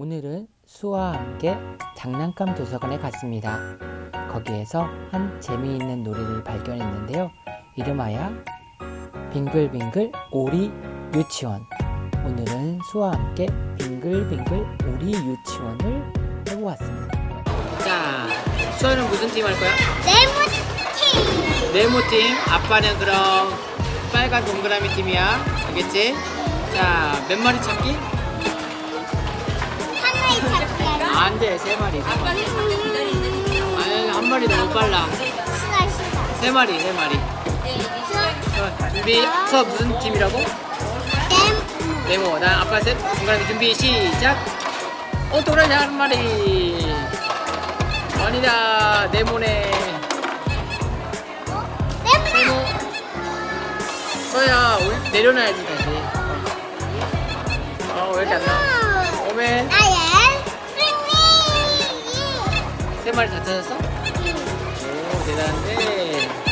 오늘은 수아와 함께 장난감 도서관에 갔습니다. 거기에서 한 재미있는 놀이를 발견했는데요. 이름하여 빙글빙글 오리 유치원. 오늘은 수아와 함께 빙글빙글 오리 유치원을 해보았습니다. 자, 수아는 무슨 팀 할 거야? 네모티 네모팀. 아빠는 그럼 빨간 동그라미 팀이야. 알겠지? 자, 몇 마리 찾기? 안 돼, 세 마리. 세 마리. 아니, 한 마리 너무 빨라. 신화 신화 세 마리, 세 마리. 자, 준비. 수아 무슨 팀이라고? 네모 네모. 나 아빠 셋. 동그라미 준비 시작. 어, 동그라미 한 마리. 아니다, 네모네. 네모. 서야 올- 내려놔야지 다시. 어, 왜 이렇게 안 나와? 오멘. 마리 다 찾았어? 오, 대단한데.